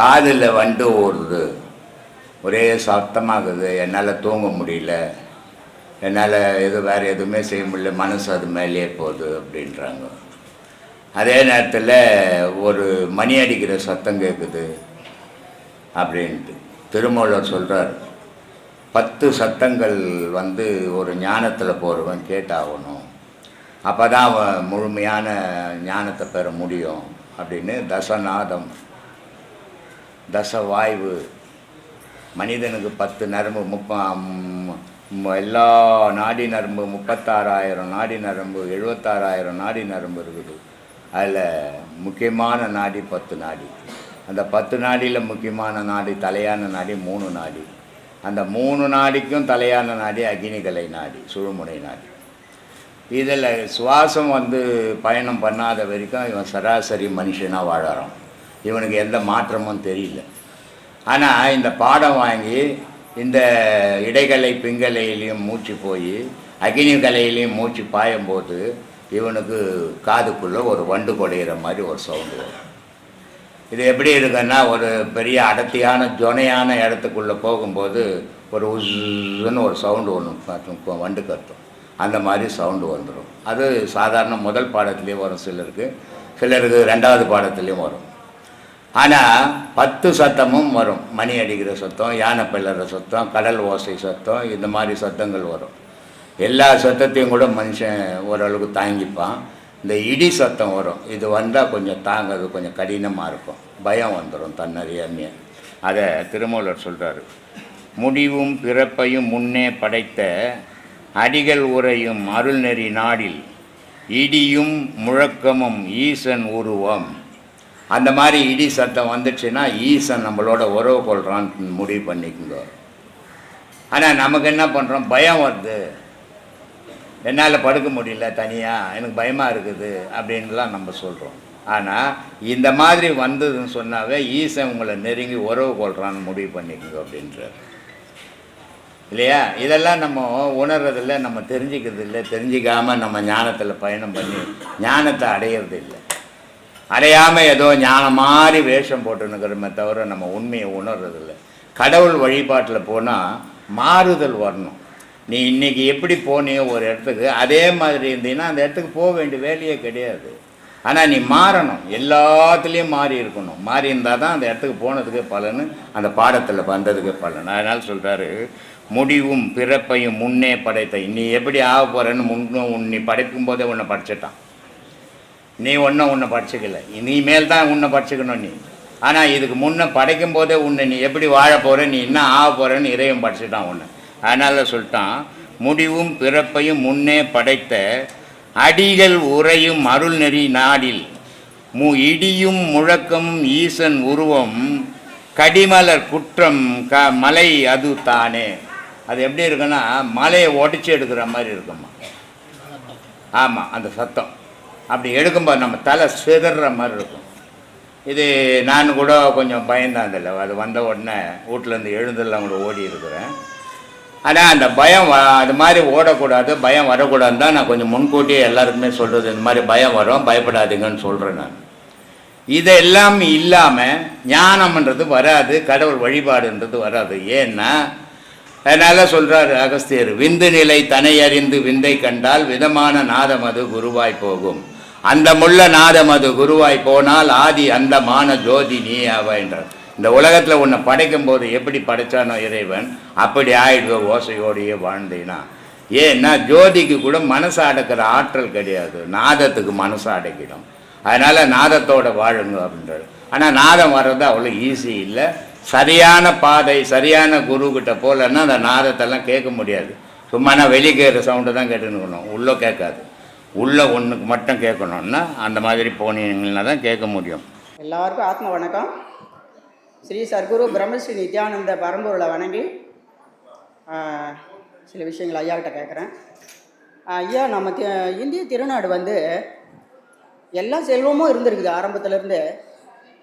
காதில் வண்டு ஓடுது. ஒரே சத்தமாகுது. என்னால் தூங்க முடியல. என்னால் எது வேறு எதுவுமே செய்ய முடியல. மனசு அது மேலேயே போகுது அப்படின்றாங்க. அதே நேரத்தில் ஒரு மணி அடிக்கிற சத்தம் கேட்குது அப்படின்ட்டு. திருமூலர் சொல்கிறார் பத்து சத்தங்கள் வந்து ஒரு ஞானத்தில் போகிறவன் கேட்டாகணும். அப்போ தான் அவன் முழுமையான ஞானத்தை பெற முடியும். அப்படின்னு தசநாதம் தசவாய்வு. மனிதனுக்கு பத்து நரம்பு முப்ப எல்லா நாடி நரம்பு முப்பத்தாறாயிரம் நாடி நரம்பு எழுபத்தாறாயிரம் நாடி நரம்பு இருக்குது. அதில் முக்கியமான நாடி பத்து நாடி. அந்த பத்து நாடியில் முக்கியமான நாடி தலையான நாடி மூணு நாடி. அந்த மூணு நாடிக்கும் தலையான நாடி அக்னிகலை நாடி சுழுமுனை நாடி. இதில் சுவாசம் வந்து பயணம் பண்ணாத வரைக்கும் இவன் சராசரி மனுஷனாக வாழறான். இவனுக்கு எந்த மாற்றமும் தெரியல. ஆனால் இந்த பாடம் வாங்கி இந்த இடைகலை பிங்கலையிலையும் மூச்சு போய் அக்னி கலையிலையும் மூச்சு பாயும்போது இவனுக்கு காதுக்குள்ளே ஒரு வண்டு குடையிற மாதிரி ஒரு சவுண்டு வரும். இது எப்படி இருக்குன்னா ஒரு பெரிய அடர்த்தியான ஜொனையான இடத்துக்குள்ளே போகும்போது ஒரு உஸ்ன்னு ஒரு சவுண்டு ஒன்று வண்டு கத்தும் அந்த மாதிரி சவுண்டு வந்துடும் அது சாதாரண முதல் பாடத்துலேயும் வரும் சிலருக்கு. சிலருக்கு ரெண்டாவது பாடத்துலேயும் வரும். ஆனால் பத்து சத்தமும் வரும். மணி அடிக்கிற சத்தம் யானை பிள்ளற சத்தம் கடல் ஓசை சத்தம் இந்த மாதிரி சத்தங்கள் வரும். எல்லா சத்தத்தையும் கூட மனுஷன் ஓரளவுக்கு தாங்கிப்பான். இந்த இடி சத்தம் வரும். இது வந்தால் கொஞ்சம் தாங்கிறது கொஞ்சம் கடினமாக இருக்கும். பயம் வந்துடும் தன்னறியாமையே. அதை திருமூலர் சொல்கிறாரு முடிவும் பிறப்பையும் முன்னே படைத்த அடிகள் உரையும் அருள்நெறி நாடில் இடியும் முழக்கமும் ஈசன் உருவம் அந்த மாதிரி இடி சத்தம் வந்துச்சுன்னா ஈசன் நம்மளோட உறவு கொள்கிறான்னு முடிவு பண்ணிக்கோங்க. ஆனால் நமக்கு என்ன பண்ணுறோம் பயம் வருது. என்னால் படுக்க முடியல தனியாக எனக்கு பயமாக இருக்குது அப்படின்லாம் நம்ம சொல்கிறோம் ஆனால் இந்த மாதிரி வந்ததுன்னு சொன்னாவே ஈசன் உங்களை நெருங்கி உறவு கொள்கிறான்னு முடிவு பண்ணிக்கோங்க அப்படின்றார். இல்லையா? இதெல்லாம் நம்ம உணர்றதில்ல நம்ம தெரிஞ்சுக்கிறது இல்லை தெரிஞ்சிக்காமல் நம்ம ஞானத்தில் பயணம் பண்ணி ஞானத்தை அடையிறது இல்லை அடையாமல் ஏதோ ஞானம் மாதிரி வேஷம் போட்டுனுக்கிறோமே தவிர நம்ம உண்மையை உணர்றதில்ல. கடவுள் வழிபாட்டில் போனால் மாறுதல் வரணும். நீ இன்றைக்கி எப்படி போனியோ ஒரு இடத்துக்கு அதே மாதிரி இருந்தீங்கன்னா அந்த இடத்துக்கு போக வேண்டிய வேலையே கிடையாது. ஆனால் நீ மாறணும். எல்லாத்துலேயும் மாறி இருக்கணும். மாறி இருந்தால் தான் அந்த இடத்துக்கு போனதுக்கு பலன் அந்த பாடத்தில் வந்ததுக்கு பலன். அதனால் சொல்கிறாரு முடிவும் பிறப்பையும் முன்னே படைத்த நீ எப்படி ஆக போகிறேன்னு முன்னும் உன் நீ படைக்கும் போதே உன்னை படைச்சிட்டான். நீ ஒன்றும் உன்னை படிச்சுக்கல. இனிமேல் தான் உன்னை படிச்சுக்கணும் நீ. ஆனால் இதுக்கு முன்னே படைக்கும் போதே உன்னை நீ எப்படி வாழ போகிற நீ என்ன ஆக போகிறேன்னு இறைவன் படிச்சுட்டான் உன்னை. அதனால் சொல்லிட்டான் முடிவும் பிறப்பையும் முன்னே படைத்த அடிகள் உறையும் அருள்நெறி நாடில். மு இடியும் முழக்கம் ஈசன் உருவம் கடிமலர் குற்றம் க மலை அது தானே. அது எப்படி இருக்குன்னா மலையை உடச்சி எடுக்கிற மாதிரி இருக்குமா ஆமாம் அந்த சத்தம். அப்படி எடுக்கும்போது நம்ம தலை சிதற மாதிரி இருக்கும். இது நான் கூட கொஞ்சம் பயந்தான் இல்லை அது வந்த உடனே வீட்டிலேருந்து எழுந்தெல்லாம் கூட ஓடி இருக்கிறேன். ஆனால் அந்த பயம் அது மாதிரி ஓடக்கூடாது பயம் வரக்கூடாதுன்னு தான் நான் கொஞ்சம் முன்கூட்டியே எல்லாருக்குமே சொல்கிறது இந்த மாதிரி பயம் வரும் பயப்படாதீங்கன்னு சொல்கிறேன் நான். இதெல்லாம் இல்லாமல் ஞானம்ன்றது வராது கடவுள் வழிபாடுன்றது வராது. ஏன்னா அதனால் சொல்கிறார் அகஸ்தியர் விந்து நிலை தனை அறிந்து விந்தை கண்டால் விதமான நாதம் அது குருவாய் போகும். அந்த முள்ள நாதம் அது குருவாய் போனால் ஆதி அந்த மான ஜோதி நீ அவ என்றார். இந்த உலகத்தில் உன்னை படைக்கும் போது எப்படி படைச்சானோ இறைவன் அப்படி ஆயிடுவ ஓசையோடையே வாழ்ந்தீனா. ஏன்னா ஜோதிக்கு கூட மனசை அடக்கிற ஆற்றல் கிடையாது. நாதத்துக்கு மனசு அடக்கிடும். அதனால் நாதத்தோட வாழுங்க அப்படின்றாரு. ஆனால் நாதம் வர்றது அவ்வளோ ஈஸி இல்லை. சரியான பாதை சரியான குரு கிட்ட போகலன்னா அந்த நாதத்தெல்லாம் கேட்க முடியாது. சும்மா நான் வெளியே கேட்குற சவுண்டு தான் கேட்டுன்னு உள்ளே கேட்காது. உள்ள ஒன்றுக்கு மட்டும் கேட்கணுன்னா அந்த மாதிரி போனீங்கன்னா தான் கேட்க முடியும். எல்லாருக்கும் ஆத்ம வணக்கம். ஸ்ரீ சர்க்குரு பிரம்மஸ்ரீ நித்யானந்த பரம்பொருளை வணங்கி சில விஷயங்கள் ஐயாக்கிட்ட கேட்குறேன். ஐயா நம்ம தி- இந்திய திருநாடு வந்து எல்லா செல்வமும் இருந்திருக்குது. ஆரம்பத்துலேருந்து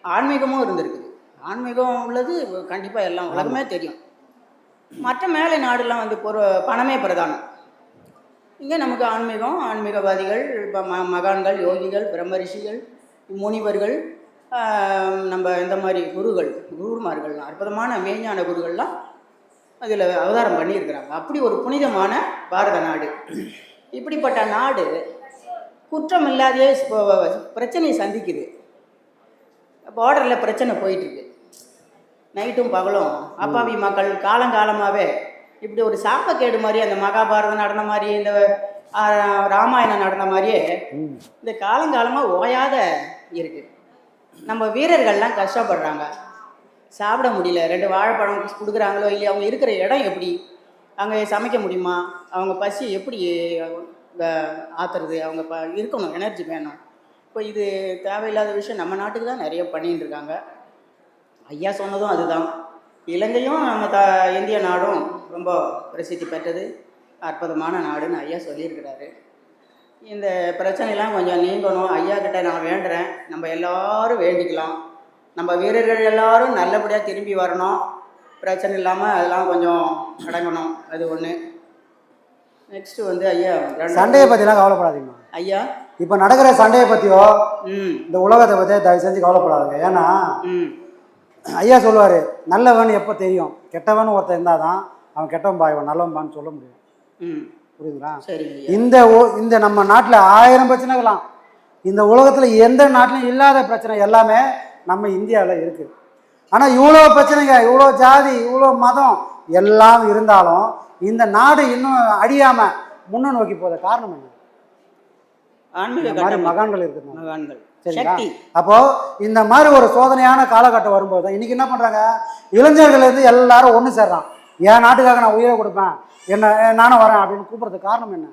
ஆன்மீகமும் இருந்திருக்குது. ஆன்மீகம் உள்ளது கண்டிப்பாக எல்லாம் உலகமே தெரியும். மற்ற மேலை நாடுலாம் வந்து பொரு பணமே பிரதானம். இங்கே நமக்கு ஆன்மீகம் ஆன்மீகவாதிகள் இப்போ ம மகான்கள் யோகிகள் பிரம்மரிஷிகள் முனிவர்கள் நம்ம இந்த மாதிரி குருகள் குருமார்கள்லாம் அற்புதமான மெய்ஞான குருகள்லாம் அதில் அவதாரம் பண்ணியிருக்கிறாங்க. அப்படி ஒரு புனிதமான பாரத நாடு. இப்படிப்பட்ட நாடு குற்றம் இல்லாதையே பிரச்சனையை சந்திக்குது. பார்டரில் பிரச்சனை போயிட்டுருக்கு நைட்டும் பகலும் அப்பாவி மக்கள் காலங்காலமாகவே இப்படி ஒரு சாபக்கேடு மாதிரி அந்த மகாபாரதம் நடந்த மாதிரி இந்த ராமாயணம் நடந்த மாதிரியே இந்த காலங்காலமாக ஓயாத இருக்கு. நம்ம வீரர்கள்லாம் கஷ்டப்படுறாங்க. சாப்பிட முடியல. ரெண்டு வாழைப்பழம் கொடுக்குறாங்களோ இல்லையா அவங்க இருக்கிற இடம் எப்படி? அங்கே சமைக்க முடியுமா? அவங்க பசி எப்படி ஆத்துறது? அவங்க ப இருக்கணும் எனர்ஜி வேணும். இப்போ இது தேவையில்லாத விஷயம் நம்ம நாட்டுக்கு தான் நிறைய பண்ணிட்டு இருக்காங்க. ஐயா சொன்னதும் அதுதான். இலங்கையும் நம்ம த இந்திய நாடும் ரொம்ப பிரசித்தி பெற்றது. அற்புதமான நாடுன்னு ஐயா சொல்லியிருக்கிறாரு. இந்த பிரச்சனைலாம் கொஞ்சம் நீங்கணும். ஐயா கிட்ட நான் வேண்டுறேன். நம்ம எல்லாரும் வேண்டிக்கலாம். நம்ம வீரர்கள் எல்லாரும் நல்லபடியாக திரும்பி வரணும். பிரச்சனை இல்லாமல் அதெல்லாம் கொஞ்சம் அடங்கணும். அது ஒன்று நெக்ஸ்ட்டு வந்து ஐயா சண்டையை பற்றிலாம் கவலைப்படாதீங்கம்மா ஐயா? இப்போ நடக்கிற சண்டையை பற்றியோ ம். இந்த உலகத்தை பற்றியோ தயவு செஞ்சு கவலைப்படாதுங்க. ஏன்னா ம். ஐயா சொல்லுவார் நல்லவன் எப்போ தெரியும்? கெட்டவன் ஒருத்தன் இருந்தால் தான் அவன் கெட்டவன் பாய்வன் நல்லவன் சொல்ல முடியும். புரியுதுங்களா? இந்த இந்த நம்ம நாட்டில் ஆயிரம் பிரச்சனைகளாம் இந்த உலகத்தில் எந்த நாட்டிலும் இல்லாத பிரச்சனை எல்லாமே நம்ம இந்தியாவில் இருக்குது ஆனால் இவ்வளோ பிரச்சனைங்க இவ்வளோ ஜாதி இவ்வளோ மதம் எல்லாம் இருந்தாலும் இந்த நாடு இன்னும் அழியாமல் முன்ன நோக்கி போகிற காரணம் என்ன? மாதிரி. மகான்கள் இருக்கிறது. மகான்கள். சரிங்களா? அப்போ இந்த மாதிரி ஒரு சோதனையான காலகட்டம் வரும்போது தான் இன்னைக்கு என்ன பண்றாங்க? இளைஞர்கள் இருந்து எல்லாரும் ஒன்று சேர்றான். என் நாட்டுக்காக நான் உயிரை கொடுப்பேன். என்ன நானும் வரேன் அப்படின்னு கூப்பிட்றதுக்கு காரணம் என்ன?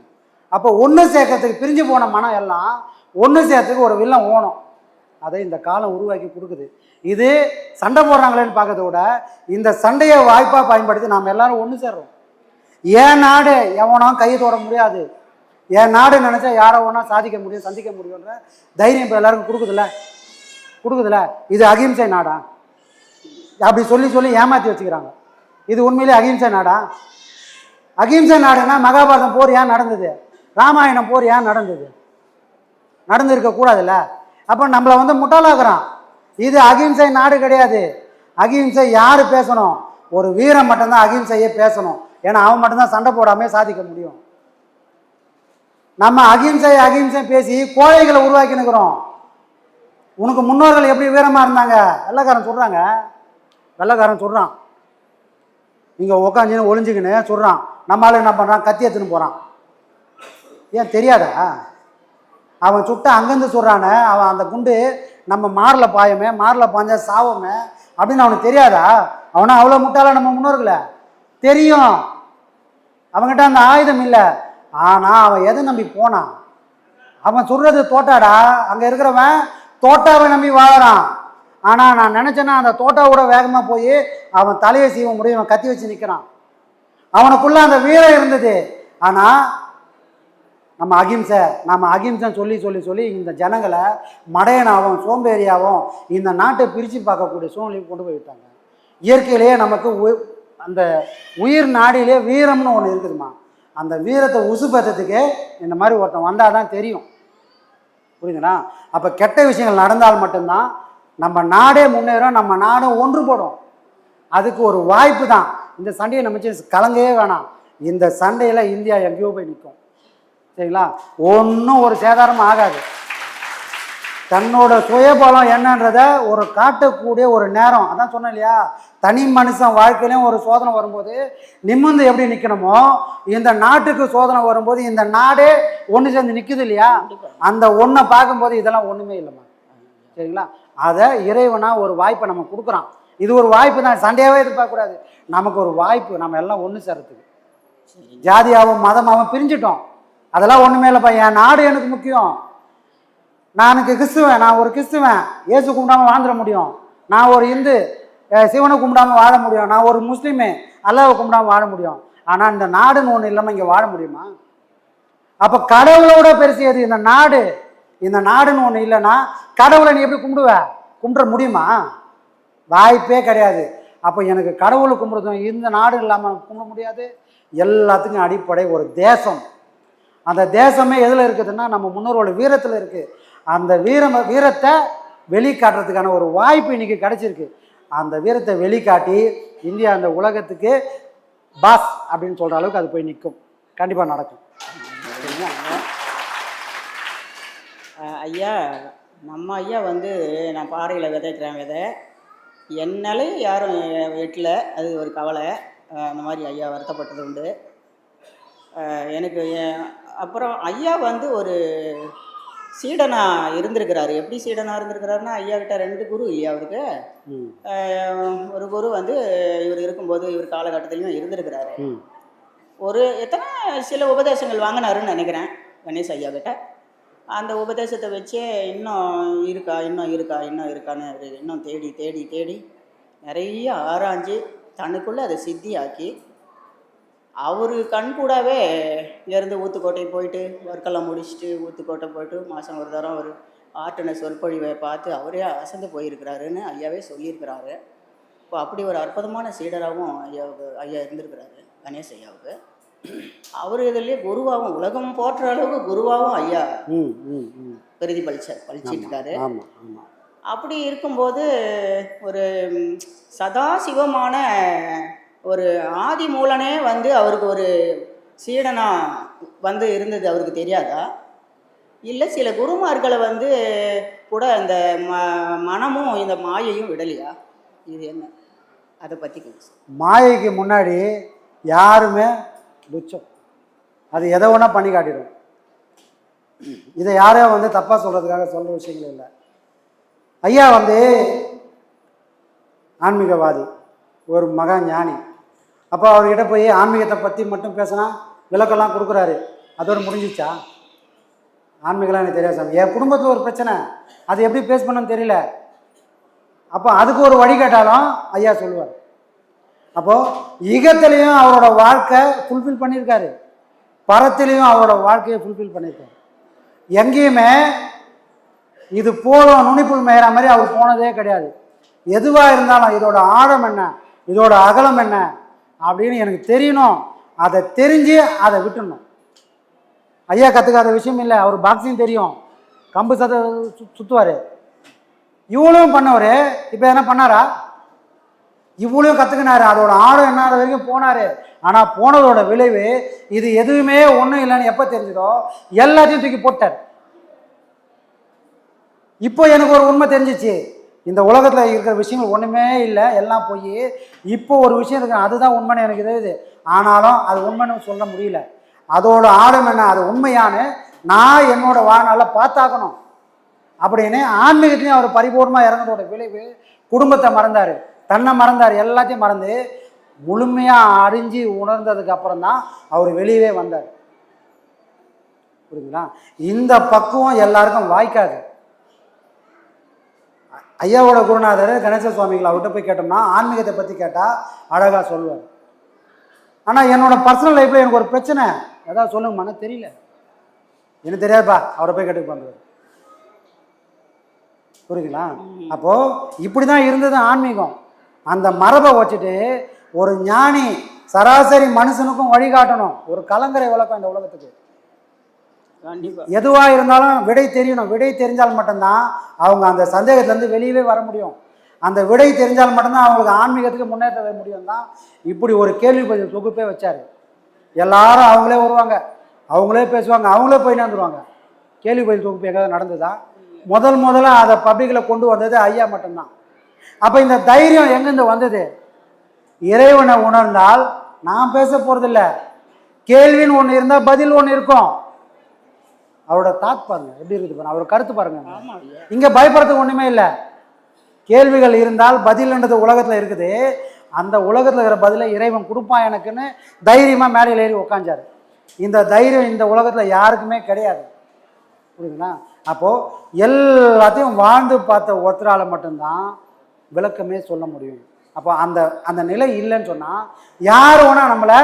அப்போ ஒன்று சேர்க்கறதுக்கு பிரிஞ்சு போன மனம் எல்லாம் ஒன்று சேர்த்துக்கு ஒரு வில்லம் ஓணும். அதை இந்த காலம் உருவாக்கி கொடுக்குது. இது சண்டை போடுறாங்களேன்னு பார்க்கறத விட இந்த சண்டையை வாய்ப்பாக பயன்படுத்தி நாம் எல்லாரும் ஒன்று சேர்றோம். என் நாடு எவனோ கையை தொட முடியாது. என் நாடு நினச்சா யாரோ ஒன்றா சாதிக்க முடியும் சந்திக்க முடியுன்ற தைரியம் இப்போ எல்லாருக்கும் கொடுக்குதுல்ல? கொடுக்குதுல்ல? இது அகிம்சை நாடா? அப்படி சொல்லி சொல்லி ஏமாற்றி வச்சுக்கிறாங்க. இது உண்மையிலே அகிம்சை நாடா? அகிம்சை நாடுனா மகாபாரதம் போர் ஏன் நடந்தது? ராமாயணம் போர் ஏன் நடந்தது? நடந்திருக்க கூடாதுல்ல? அப்போ நம்மளை வந்து முட்டாளாக்குறான். இது அகிம்சை நாடு கிடையாது. அகிம்சை யார் பேசணும்? ஒரு வீரம் மட்டும்தான் அகிம்சையே பேசணும். ஏன்னா அவன் மட்டும்தான் சண்டை போடாமே சாதிக்க முடியும். நம்ம அகிம்சை அகிம்சை பேசி கோழைகளை உருவாக்கினுக்கிறோம் உனக்கு முன்னோர்கள் எப்படி வீரமாக இருந்தாங்க? வெள்ளைக்காரன் சொல்கிறாங்க வெள்ளைக்காரன் சொல்கிறான் இங்கே உக்காந்துன்னு ஒளிஞ்சுக்கின்னு சொல்கிறான் நம்மளால என்ன பண்ணுறான் கத்தி எடுத்துன்னு போகிறான் ஏன் தெரியாதா? அவன் சுட்ட அங்கேருந்து சொல்கிறானே அவன் அந்த குண்டு நம்ம மாரில் பாயமே மாரில் பாஞ்சா சாவமே அப்படின்னு அவனுக்கு தெரியாதா? அவனா அவ்வளோ முட்டாளா நம்ம முன்னோர்களை? தெரியும். அவன்கிட்ட அந்த ஆயுதம் இல்லை. ஆனால் அவன் எதை நம்பி போனான் அவன் சொல்கிறது தோட்டாடா. அங்கே இருக்கிறவன் தோட்டாவை நம்பி வாழறான். ஆனால் நான் நினச்சேன்னா அந்த தோட்டாவோட வேகமாக போய் அவன் தலையை செய்ய முடியும் அவன் கத்தி வச்சு நிற்கிறான் அவனுக்குள்ள அந்த வீரம் இருந்தது. ஆனால் நம்ம அகிம்சை நம்ம அகிம்சைன்னு சொல்லி சொல்லி சொல்லி இந்த ஜனங்களை மடையனாகவும் சோம்பேறியாகவும் இந்த நாட்டை பிரித்து பார்க்கக்கூடிய சூழ்நிலைக்கு கொண்டு போய் விட்டாங்க. இயற்கையிலேயே நமக்கு உ- அந்த உயிர் நாடியிலே வீரம்னு ஒன்று இருக்குதுமா அந்த வீரத்தை உசுப்பேற்றத்துக்கு இந்த மாதிரி ஒருத்தன் வந்தால் தான் தெரியும். புரியுதுங்களா? அப்போ கெட்ட விஷயங்கள் நடந்தால் மட்டும்தான் நம்ம நாடே முன்னேறும் நம்ம நாடும் ஒன்றுபடும். அதுக்கு ஒரு வாய்ப்பு தான். இந்த சண்டையை நம்ம கலங்கவே வேணாம். இந்த சண்டையில் இந்தியா எங்கேயோ போய் நிற்கும் சரிங்களா? ஒன்றும் ஒரு சேதாரமும் ஆகாது. தன்னோட சுயபலம் என்னன்றத ஒரு காட்டக்கூடிய ஒரு நேரம். அதான் சொன்னேன் இல்லையா? தனி மனுஷன் வாழ்க்கையிலையும் ஒரு சோதனை வரும்போது நிமிர்ந்து எப்படி நிற்கணுமோ இந்த நாட்டுக்கு சோதனை வரும்போது இந்த நாடே ஒன்று சேர்ந்து நிற்குது இல்லையா? அந்த ஒன்றை பார்க்கும்போது இதெல்லாம் ஒன்றுமே இல்லைம்மா. சரிங்களா? அதை இறைவனா ஒரு வாய்ப்பை நம்ம கொடுக்குறான். இது ஒரு வாய்ப்பு தான். சண்டையாகவே எதிர்பார்க்கக்கூடாது. நமக்கு ஒரு வாய்ப்பு. நம்ம எல்லாம் ஒன்று சேர்றதுக்கு. ஜாதியாகவும் மதமாகவும் பிரிஞ்சிட்டோம். அதெல்லாம் ஒன்றுமே இல்லைப்பா. என் நாடு எனக்கு முக்கியம். நான் கிறிஸ்துவன் நான் ஒரு கிறிஸ்துவன். இயேசு கும்பிடாம வாழ்ந்துட முடியும். நான் ஒரு இந்து சிவனை கும்பிடாம வாழ முடியும். நான் ஒரு முஸ்லீமு அல்லாவை கும்பிடாம வாழ முடியும். ஆனால் இந்த நாடுன்னு ஒன்று இல்லாமல் இங்கே வாழ முடியுமா? அப்போ கடவுளோட பெருசு இந்த நாடு. இந்த நாடுன்னு ஒன்று இல்லைன்னா கடவுளை நீ எப்படி கும்பிடுவ? கும்பிட முடியுமா? வாய்ப்பே கிடையாது. அப்போ எனக்கு கடவுளை கும்பிடுறதும் இந்த நாடு இல்லாமல் கும்பிட முடியாது. எல்லாத்துக்கும் அடிப்படை ஒரு தேசம். அந்த தேசமே எதில் இருக்குதுன்னா நம்ம முன்னோரோட வீரத்தில் இருக்குது அந்த வீரம் வீரத்தை வெளிக்காட்டுறதுக்கான ஒரு வாய்ப்பு இன்றைக்கி கிடச்சிருக்கு. அந்த வீரத்தை வெளிக்காட்டி இந்தியா அந்த உலகத்துக்கு பாஸ் அப்படின்னு சொல்கிற அளவுக்கு அது போய் நிற்கும் கண்டிப்பாக நடக்கும். ஐயா நம்ம ஐயா வந்து நான் பாறையில் விதைக்கிறேன் விதை. என்னாலே யாரும் எட்டல அது ஒரு கவலை. அந்த மாதிரி ஐயா வருத்தப்பட்டது உண்டு. எனக்கு அப்புறம் ஐயா வந்து ஒரு சீடனா இருந்திருக்கிறாரு. எப்படி சீடனா இருந்திருக்கிறாருன்னா ஐயா கிட்ட ரெண்டு குரு ஐயா அவருக்கு. ஒரு குரு வந்து இவர் இருக்கும்போது இவர் காலகட்டத்திலையும் இருந்திருக்கிறாரு. ஒரு எத்தனை சில உபதேசங்கள் வாங்கினாருன்னு நினைக்கிறேன் கணேஷ் ஐயா கிட்ட. அந்த உபதேசத்தை வச்சே இன்னும் இருக்கா இன்னும் இருக்கா இன்னும் இருக்கான்னு இன்னும் தேடி தேடி தேடி நிறைய ஆராய்ஞ்சு தனக்குள்ளே அதை சித்தியாக்கி அவர் கண் கூடவே இங்கேருந்து ஊத்துக்கோட்டை போயிட்டு ஒர்க்கெல்லாம் முடிச்சுட்டு ஊத்துக்கோட்டை போயிட்டு மாதம் ஒரு தரம் ஒரு ஆற்றின சொற்பொழிவை பார்த்து அவரே அசந்து போயிருக்கிறாருன்னு ஐயாவே சொல்லியிருக்கிறாரு. இப்போ அப்படி ஒரு அற்புதமான சீடராகவும் ஐயாவுக்கு ஐயா இருந்திருக்கிறாரு கணேஷ் ஐயாவுக்கு. அவர் இதுலேயே குருவாகவும் உலகம் போற்ற அளவுக்கு குருவாகவும் ஐயா ம் பிரதிபலிச்ச ஆமாம் அப்படி இருக்கும்போது ஒரு சதாசிவமான ஒரு ஆதி மூலனே வந்து அவருக்கு ஒரு சீடனாக வந்து இருந்தது அவருக்கு தெரியாதா? இல்லை சில குருமார்களை வந்து கூட அந்த ம மனமும் இந்த மாயையும் விடலையா? இது என்ன? அதை பற்றி கொஞ்சம் மாயைக்கு முன்னாடி யாருமே துச்சம் அது எதை ஒன்றா பண்ணி காட்டிடும். இதை யாரோ வந்து தப்பாக சொல்கிறதுக்காக சொல்கிற விஷயங்கள் இல்லை. ஐயா வந்து ஆன்மீகவாதி. ஒரு மகா ஞானி. அப்போ அவர்கிட்ட போய் ஆன்மீகத்தை பற்றி மட்டும் பேசினா விளக்கெல்லாம் கொடுக்குறாரு. அதோடு முடிஞ்சிச்சா ஆன்மீகம்லாம் எனக்கு தெரியாது சாமி. என் குடும்பத்தில் ஒரு பிரச்சனை. அது எப்படி பேஸ் பண்ணணும்னு தெரியல. அப்போ அதுக்கு ஒரு வழி கேட்டாலும் ஐயா சொல்லுவார். அப்போது ஈகத்திலையும் அவரோட வாழ்க்கை ஃபுல்ஃபில் பண்ணியிருக்காரு. பரத்திலையும் அவரோட வாழ்க்கையை ஃபுல்ஃபில் பண்ணியிருக்காரு. எங்கேயுமே இது போதும் நுனிப்புள் மேயிற மாதிரி அவர் போனதே கிடையாது. எதுவாக இருந்தாலும் இதோட ஆழம் என்ன? இதோட அகலம் என்ன? அப்படின்னு எனக்கு தெரியணும். அதை தெரிஞ்சு அதை விட்டுடணும். ஐயா கற்றுக்காத விஷயம் இல்லை. அவர் பாக்ஸிங் தெரியும். கம்பு சத சுற்றுவார் இவ்வளவும் பண்ணவர். இப்போ எதனா பண்ணாரா? இவ்வளவு கற்றுக்கினாரு அதோட ஆழம் என்ன வரைக்கும் போனார். ஆனால் போனதோட விளைவு இது எதுவுமே ஒன்றும் இல்லைன்னு எப்போ தெரிஞ்சதோ எல்லாத்தையும் தூக்கி போட்டார். இப்போ எனக்கு ஒரு உண்மை தெரிஞ்சிச்சு. இந்த உலகத்தில் இருக்கிற விஷயங்கள் ஒன்றுமே இல்லை எல்லாம் போய் இப்போ ஒரு விஷயம் இருக்கு அதுதான் உண்மைன்னு எனக்கு தெரியுது. ஆனாலும் அது உண்மைன்னு சொல்ல முடியல. அதோட ஆழம் என்ன? அது உண்மையானு நான் என்னோட வாழ்நாளில் பார்த்தாக்கணும். அப்படின்னு ஆன்மீகத்திலையும் அவர் பரிபூர்ணமாக இறந்ததோட விளைவு குடும்பத்தை மறந்தார். தன்னை மறந்தார் எல்லாத்தையும் மறந்து முழுமையாக அறிஞ்சு உணர்ந்ததுக்கு அப்புறம் தான் அவர் வெளியவே வந்தார். புரியுங்களா இந்த பக்குவம் எல்லாருக்கும் வாய்க்காது. ஐயாவோட குருநாதர் கணேச சுவாமிகள் அவர்கிட்ட போய் கேட்டோம்னா ஆன்மீகத்தை பற்றி கேட்டால் அழகாக சொல்லுவார். ஆனால் என்னோட பர்சனல் லைஃப்பில் எனக்கு ஒரு பிரச்சனை. ஏதாவது சொல்லுங்கம்மான்னு தெரியல. எனக்கு தெரியாதுப்பா அவரை போய் கேட்டு பண்ணுவார் புரியுதுங்களா? அப்போது இப்படி தான் இருந்தது ஆன்மீகம். அந்த மரபை வச்சுட்டு ஒரு ஞானி சராசரி மனுஷனுக்கும் வழிகாட்டணும். ஒரு கலங்கரை விளக்கம் இந்த உலகத்துக்கு. எதுவாக இருந்தாலும் விடை தெரியணும். விடை தெரிஞ்சால் மட்டும்தான் அவங்க அந்த சந்தேகத்துலேருந்து வெளியவே வர முடியும். அந்த விடை தெரிஞ்சால் மட்டும்தான் அவங்களுக்கு ஆன்மீகத்துக்கு முன்னேற்ற முடியும் தான் இப்படி ஒரு கேள்வி பதில் தொகுப்பே வச்சார். எல்லாரும் அவங்களே வருவாங்க. அவங்களே பேசுவாங்க. அவங்களே போய் வந்துருவாங்க கேள்வி பதில் தொகுப்பு எங்கேயாவது நடந்ததா? முதல் முதல்ல அதை பப்ளிக்கில் கொண்டு வந்தது ஐயா மட்டும்தான். அப்போ இந்த தைரியம் எங்கேருந்து வந்தது? இறைவனை உணர்ந்தால் நான் பேச போகிறதில்ல கேள்வின்னு ஒன்று இருந்தால் பதில் ஒன்று இருக்கும். அவரோட தாட் பாருங்க. எப்படி இருக்குது பாருங்க. அவரோட கருத்து பாருங்க. இங்க பயப்படுறதுக்கு ஒண்ணுமே இல்லை. கேள்விகள் இருந்தால் பதில்ன்றது உலகத்துல இருக்குது. அந்த உலகத்துல இருக்கிற பதிலை இறைவன் கொடுப்பான் எனக்குன்னு தைரியமா மேடையில் ஏறி உக்காஞ்சாரு. இந்த தைரியம் இந்த உலகத்தில் யாருக்குமே கிடையாது. புரியுதுங்களா? அப்போது எல்லாத்தையும் வாழ்ந்து பார்த்த ஒருத்தரால் மட்டும்தான் விளக்கமே சொல்ல முடியும். அப்போ அந்த அந்த நிலை இல்லைன்னு சொன்னால் யார் வேணால் நம்மளை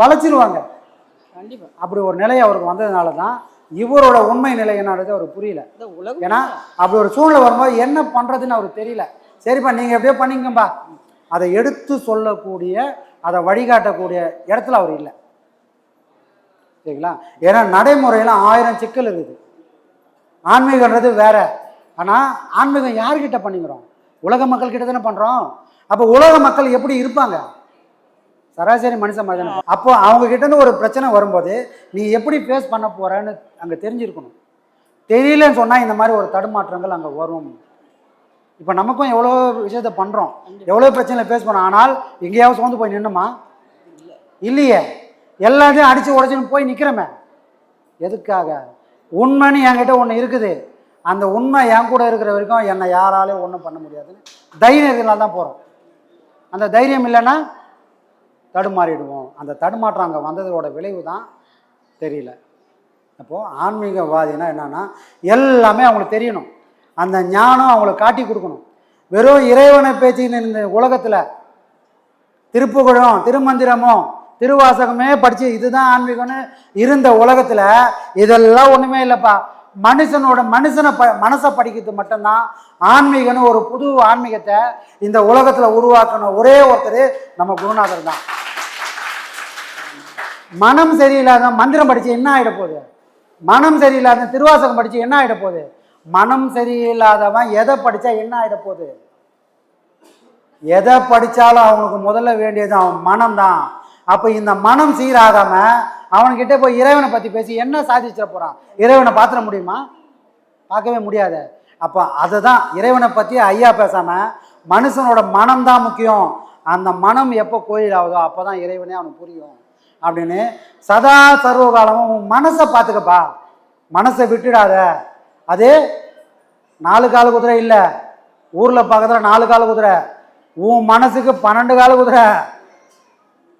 வளைச்சிருவாங்க. கண்டிப்பாக அப்படி ஒரு நிலை அவருக்கு வந்ததுனால தான் இவரோட உண்மை நிலை என்னன்றது அவருக்கு புரியல. ஏன்னா அப்படி ஒரு சூழ்நிலை வரும்போது என்ன பண்ணுறதுன்னு அவருக்கு தெரியல. சரிப்பா நீங்கள் எப்படியோ பண்ணிங்கப்பா. அதை எடுத்து சொல்லக்கூடிய அதை வழிகாட்டக்கூடிய இடத்துல அவர் இல்லை. சரிங்களா? ஏன்னா நடைமுறையில் ஆயிரம் சிக்கல் இருக்குது. ஆன்மீகன்றது வேற. ஆனால் ஆன்மீகம் யார்கிட்ட பண்ணிக்கிறோம்? உலக மக்கள் கிட்ட தானே பண்ணுறோம் அப்போ உலக மக்கள் எப்படி இருப்பாங்க? சராசரி மனுஷன் மனிதன் அப்போ அவங்க கிட்ட ஒரு பிரச்சனை வரும்போது நீ எப்படி ஃபேஸ் பண்ண போகிறேன்னு அங்கே தெரிஞ்சிருக்கணும். தெரியலன்னு சொன்னால் இந்த மாதிரி ஒரு தடுமாற்றங்கள் அங்கே வரும். இப்போ நமக்கும் எவ்வளோ விஷயத்த பண்ணுறோம் எவ்வளோ பிரச்சனையில் ஃபேஸ் பண்ணோம் ஆனால் எங்கேயாவது சோர்ந்து போய் நின்னுமா? இல்லையே. எல்லாத்தையும் அடித்து உடச்சின்னு போய் நிற்கிறோமே எதுக்காக? உண்மைன்னு என்கிட்ட ஒன்று இருக்குது. அந்த உண்மை என் கூட இருக்கிற வரைக்கும் என்னை யாராலையும் ஒன்றும் பண்ண முடியாதுன்னு தைரியத்தினால தான் போகிறோம் அந்த தைரியம் இல்லைன்னா தடுமாறிடுவோம். அந்த தடுமாற்றம் அங்கே வந்ததோட விளைவு தான் தெரியல. அப்போது ஆன்மீகவாதினா என்னன்னா எல்லாமே அவங்களுக்கு தெரியணும். அந்த ஞானம் அவங்களுக்கு காட்டி கொடுக்கணும். வெறும் இறைவனை பேச்சு இந்த உலகத்தில் திருப்புகழும் திருமந்திரமும் திருவாசகமே படித்து இதுதான் ஆன்மீகம்னு இருந்த உலகத்தில் இதெல்லாம் ஒன்றுமே இல்லைப்பா. மனுஷனோட மனுஷனை ப மனசை படிக்கிறது மட்டும்தான் ஆன்மீகம்னு ஒரு புது ஆன்மீகத்தை இந்த உலகத்தில் உருவாக்கின ஒரே ஒருத்தர் நம்ம குருநாதர் தான். மனம் சரியில்லாத மந்திரம் படித்து என்ன ஆகிட போகுது? மனம் சரியில்லாத திருவாசகம் படித்து என்ன ஆகிட போகுது? மனம் சரியில்லாதவன் எதை படித்தா என்ன ஆகிட போகுது? எதை படித்தாலும் அவனுக்கு முதல்ல வேண்டியது அவன் மனம்தான். அப்போ இந்த மனம் சீராகாம அவன்கிட்ட போய் இறைவனை பற்றி பேசி என்ன சாதிச்சிட போகிறான் இறைவனை பார்த்துட முடியுமா? பார்க்கவே முடியாது. அப்போ அதை தான் இறைவனை பற்றி ஐயா பேசாமல் மனுஷனோட மனம் தான் முக்கியம். அந்த மனம் எப்போ கோயில் ஆகுதோ அப்போ தான் இறைவனே அவனுக்கு புரியும். அப்படின்னு சதா சர்வகாலமும் உன் மனசை பார்த்துக்கப்பா. மனசை விட்டுடாத. அது நாலு கால குதிரை இல்லை. ஊரில் பக்கத்தில் நாலு கால குதிரை. உன் மனசுக்கு பன்னெண்டு கால குதிரை.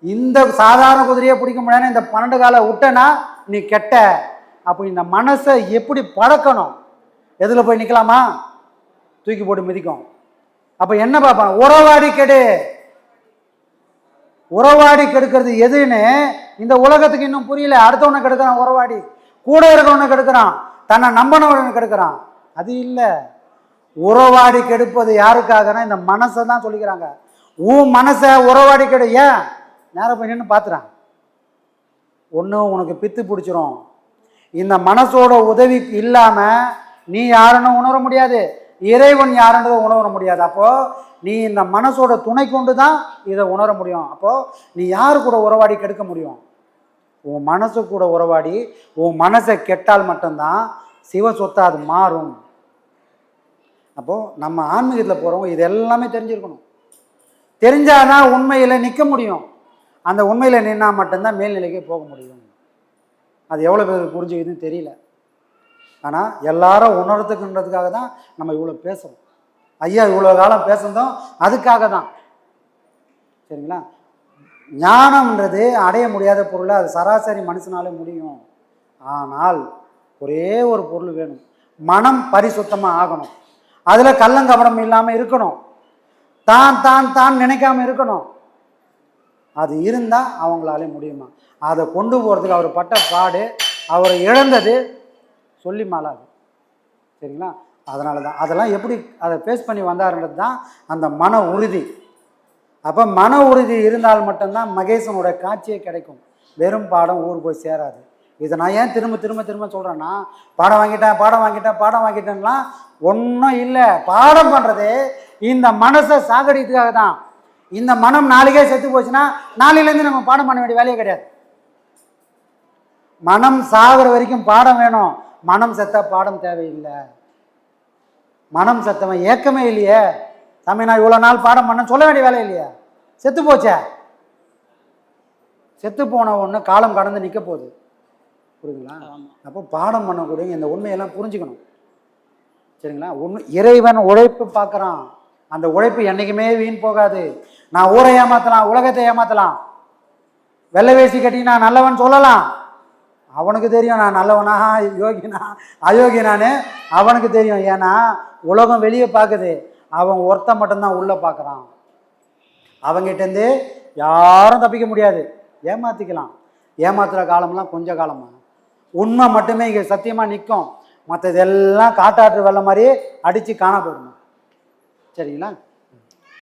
இந்த சாதாரண குதிரையை பிடிக்க முடியாதுன்னு இந்த பன்னெண்டு காலை விட்டனா நீ கெட்ட. அப்போ இந்த மனசை எப்படி பழக்கணும் எதில் போய் நிற்கலாமா தூக்கி போட்டு மிதிக்கும். அப்போ என்ன பார்ப்பான்? உறவாடி கெடு. உறவாடி கெடுக்கிறது எதுன்னு இந்த உலகத்துக்கு இன்னும் புரியல. அடுத்தவனை கெடுக்கிறான் உறவாடி. கூட இருக்கிறவனை கெடுக்கிறான். தன்னை நம்பினவனை கெடுக்கிறான். அது இல்லை. உறவாடி கெடுப்பது யாருக்காகனா இந்த மனசை தான் சொல்லிக்கிறாங்க. உன் மனசை உறவாடி கெடு. ஏன்? நேரம் போய் நின்று பார்த்துறான் ஒன்று உனக்கு பித்து பிடிச்சிரும். இந்த மனசோட உதவி இல்லாமல் நீ யாருன்னு உணர முடியாது. இறைவன் யாருன்றதை உணர முடியாது. அப்போது நீ இந்த மனசோட துணை கொண்டு தான் இதை உணர முடியும். அப்போது நீ யார் கூட உறவாடி கெடுக்க முடியும்? உன் மனசு கூட உறவாடி உன் மனசை கெட்டால் மட்டும்தான் சிவ சொத்தை அது மாறும். அப்போது நம்ம ஆன்மீகத்தில் போகிறவங்க இது எல்லாமே தெரிஞ்சிருக்கணும். தெரிஞ்சாதான் உண்மையில் நிற்க முடியும். அந்த உண்மையில் நின்னா மட்டும்தான் மேல்நிலைக்கே போக முடியும். அது எவ்வளோ பேர் புரிஞ்சுக்குதுன்னு தெரியல. ஆனால் எல்லாரும் உணர்த்துக்குன்றதுக்காக தான் நம்ம இவ்வளோ பேசுகிறோம் ஐயா இவ்வளோ காலம் பேசுனதும் அதுக்காக தான் சரிங்களா? ஞானம்ன்றது அடைய முடியாத பொருளை அது சராசரி மனுஷனாலே முடியும். ஆனால் ஒரே ஒரு பொருள் வேணும். மனம் பரிசுத்தமாக ஆகணும். அதில் கள்ளங்கபடம் இல்லாமல் இருக்கணும். தான் தான் தான் நினைக்காம இருக்கணும். அது இருந்தால் அவங்களாலே முடியுமா? அதை கொண்டு போகிறதுக்கு அவர் பட்ட பாடு அவரை இழந்தது சொல்லி மாலாது சரிங்களா? அதனால தான் அதெல்லாம் எப்படி அதை ஃபேஸ் பண்ணி வந்தாருன்றது தான் அந்த மன உறுதி. அப்போ மன உறுதி இருந்தால் மட்டும்தான் மகேசனோட காட்சியே கிடைக்கும். வெறும் பாடம் ஊர் போய் சேராது. இதை நான் ஏன் திரும்ப திரும்ப திரும்ப சொல்கிறேன்னா பாடம் வாங்கிட்டேன் பாடம் வாங்கிட்டேன் பாடம் வாங்கிட்டேன்லாம் ஒன்றும் இல்லை. பாடம் பண்ணுறது இந்த மனசை சாகடிக்கிறதுக்காக தான். இந்த மனம் நாளைக்கே செத்து போச்சுன்னா நாளையிலேருந்து நம்ம பாடம் பண்ண வேண்டிய வேலையே கிடையாது. மனம் சாகிற வரைக்கும் பாடம் வேணும். மனம் செத்த பாடம் தேவையில்லை. மனம் செத்தவன் ஏக்கமே இல்லையே. சாமி நான் இவ்வளோ நாள் பாடம் பண்ண சொல்ல வேண்டிய வேலை இல்லையா. செத்து போச்சே? செத்து போன ஒன்று காலம் கடந்து நிற்க போகுது. புரியுதுங்களா? அப்போ பாடம் பண்ணக்கூடிய இந்த உண்மையெல்லாம் புரிஞ்சுக்கணும். சரிங்களா? உண்மை இறைவன் உழைப்பு பார்க்குறான். அந்த உழைப்பு என்றைக்குமே வீண் போகாது. நான் ஊரை ஏமாற்றலாம் உலகத்தை ஏமாற்றலாம் வெள்ளை வேஷ்டி கட்டி நான் நல்லவன் சொல்லலாம். அவனுக்கு தெரியும் நான் நல்லவனா யோகினா அயோக்கியனானு அவனுக்கு தெரியும். ஏன்னா உலகம் வெளியே பார்க்குது. அவன் ஒருத்தன் மட்டும்தான் உள்ளே பார்க்குறான். அவங்ககிட்டேருந்து யாரும் தப்பிக்க முடியாது. ஏமாற்றிக்கலாம் ஏமாத்துகிற காலம்லாம் கொஞ்ச காலமாக உண்மை மட்டுமே இங்கே சத்தியமாக நிற்கும். மற்றதெல்லாம் காட்டாற்று வெள்ள மாதிரி அடித்து காண போயிடணும் சரிங்களா?